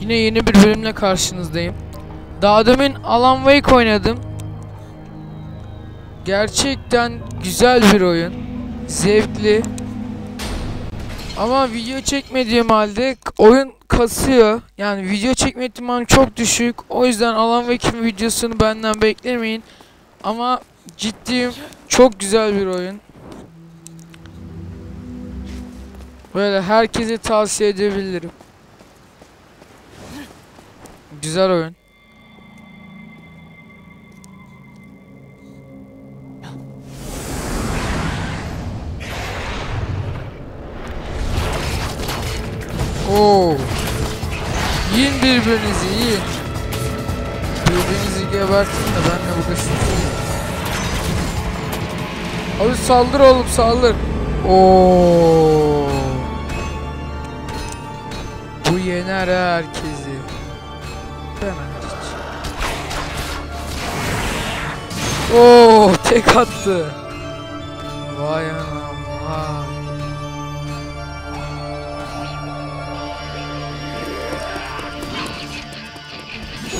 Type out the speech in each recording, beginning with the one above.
Yine yeni bir bölümle karşınızdayım. Daha demin Alan Wake oynadım. Gerçekten güzel bir oyun. Zevkli. Ama video çekmediğim halde oyun kasıyor. Yani video çekme ihtimalim çok düşük. O yüzden Alan Wake'in videosunu benden beklemeyin. Ama ciddiyim. Çok güzel bir oyun. Böyle herkese tavsiye edebilirim. Güzel oyun. Oo. Yiyin birbirinizi yiyin. Birbirinizi gebertin de ben de burada sıkılayım. Abi saldır oğlum saldır. Oo. Bu yener herkesi. Oo tek attı. Vay anam vay.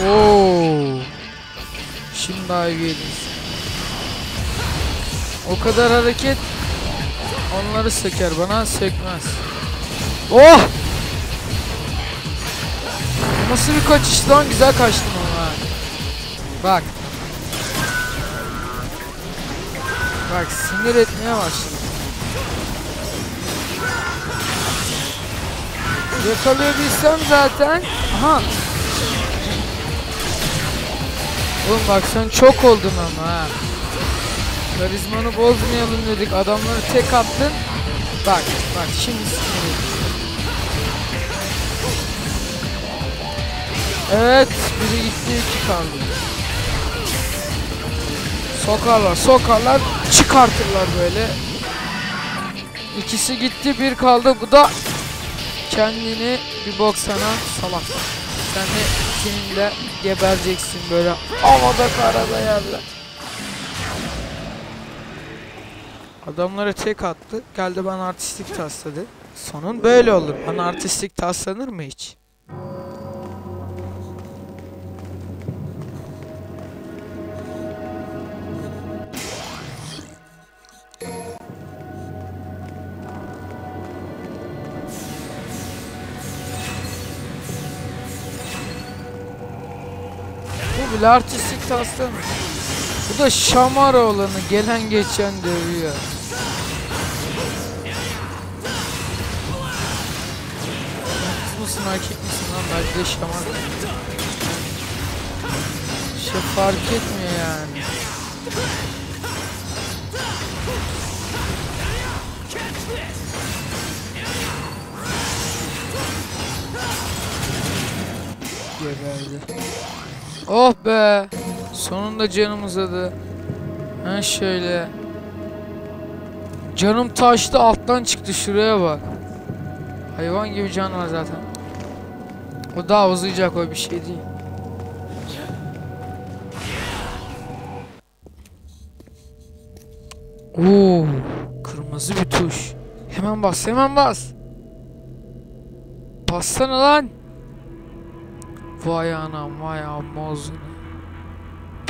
Oo. Şimdi IV'liyiz. O kadar hareket onları söker bana sökmez. Oh! Nasıl bir kaçış lan güzel kaçtın ama. Bak. Bak sinir etmeye başladı. Yakalayabilsem zaten. Aha. Oğlum bak sen çok oldun ama ha. Karizmanı bozmayalım dedik. Adamları tek attın. Bak bak şimdi sinir. Evet, biri gitti, iki kaldı. Sokarlar, sokarlar, çıkartırlar böyle. İkisi gitti, bir kaldı. Bu da kendini bir bok sana salak. Sen de senin de gebereceksin böyle havada karada yerde. Adamlara tek attı. Geldi bana artistlik tasladı. Sonun böyle olur. Bana artistlik taslanır mı hiç? Bile artistik taslan. Bu da şamar olanı gelen geçen dövüyor. Kız mısın erkek misin lan belki de şamar. Şey fark etmiyor yani. Geberdi. Oh be. Sonunda canım uzadı. Ha şöyle. Canım taştı alttan çıktı şuraya bak. Hayvan gibi can var zaten. O daha uzayacak o bir şey değil. Oo, kırmızı bir tuş. Hemen bas, hemen bas. Bassana lan. Vay anam, vay amazını.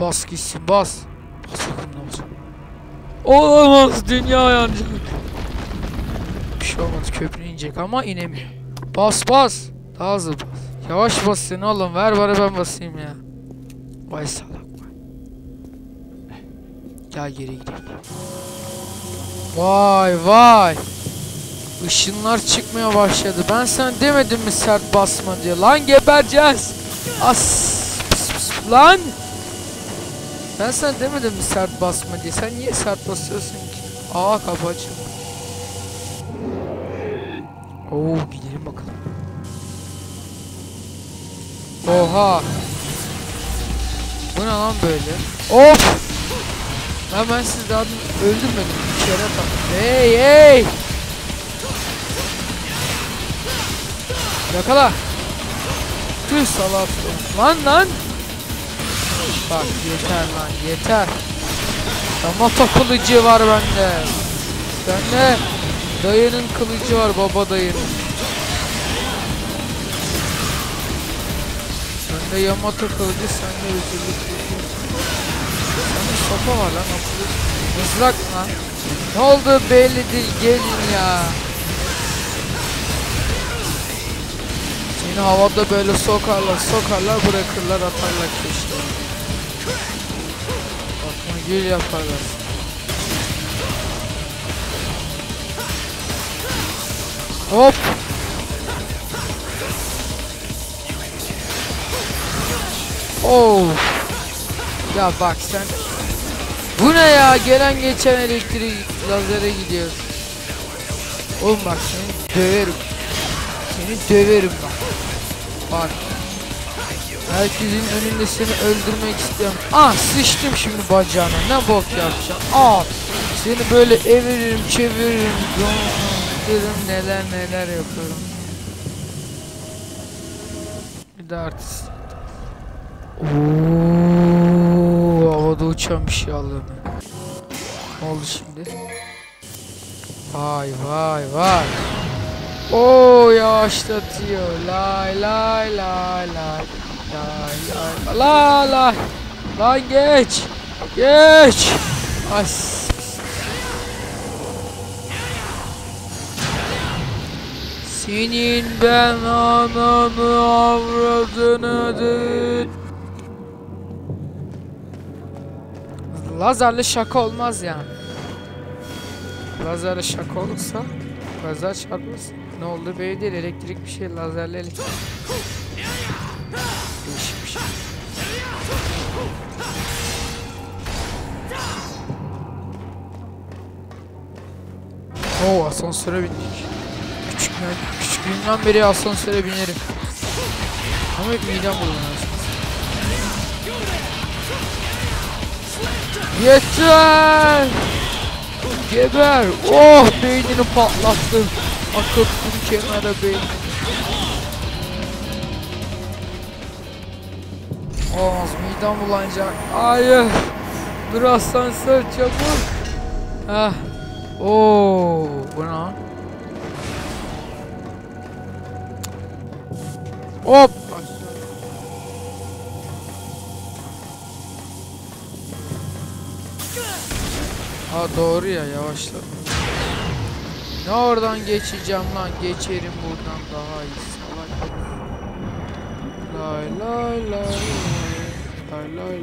Bas gitsin, bas. Bas yakında bas. Olamaz, dünya yanacak. Bir şey olmaz, köprü inecek ama inemiyor. Bas bas. Daha hızlı bas. Yavaş bas seni oğlum, ver bana ben basayım ya. Vay salak vay. Gel geri gidelim. Vay vay. Işınlar çıkmaya başladı. Ben sana demedim mi sert basma diye. Lan gebereceğiz. As. Pıs pıs. Lan. Ben sana demedim mi sert basma diye. Sen niye sert basıyorsun ki? Aa kapı açıldı. Oo gidelim bakalım. Oha. Bu ne lan böyle? Of. Lan ben sizi daha öldürmedim. İçeri atalım. Hey hey. Yakala. Tüh salak. Lan lan. Bak yeter lan yeter. Yamato kılıcı var bende. Bende dayının kılıcı var baba dayının. Bende Yamato kılıcı sende özürlük kılıcı. Sende sopa var lan. Mızrak mı lan? Ne oldu belli değil gelin ya. Seni havada böyle sokarlar sokarlar bırakırlar atarlar köşeye. Bak bunu gül yaparlar. Hop. Oh. Ya bak sen. Bu ne ya? Gelen geçen elektrik lazere gidiyor. Oğlum bak seni döverim. Seni döverim bak. Bak. Herkesin önünde seni öldürmek istiyorum. Ah sıçtım şimdi bacağına. Ne bok yapacağım. Ah. Seni böyle eviririm, çeviririm. Derim neler neler yapıyorum. Bir de artist. Oo, havada uçan bir şey aldım. Ne oldu şimdi? Vay vay vay. Oo yavaşlatıyor. Lay lay lay lay. Lay lay la la. Lan geç. Geç. As. Senin ben ananı avradını dıt. Lazerle şaka olmaz yani. Lazerle şaka olursa lazer çarpmaz. Ne oldu belli değil elektrik bir şey lazerle elektrik. Değişik bir şey. Oo asansöre bindik. Küçükken, küçüklüğümden beri asansöre binerim. Ama hep midem bulunuyor. Yeter! Geber! Oh beynini patlattım. Akıttım kenara beynini. Olmaz midem bulanacak. Hayır. Dur asansör çabuk. Heh. Oo, bu ne? Hop. Ha doğru ya yavaşla. Ne oradan geçeceğim lan? Geçerim buradan daha iyi salak. Lay lay lay lay lay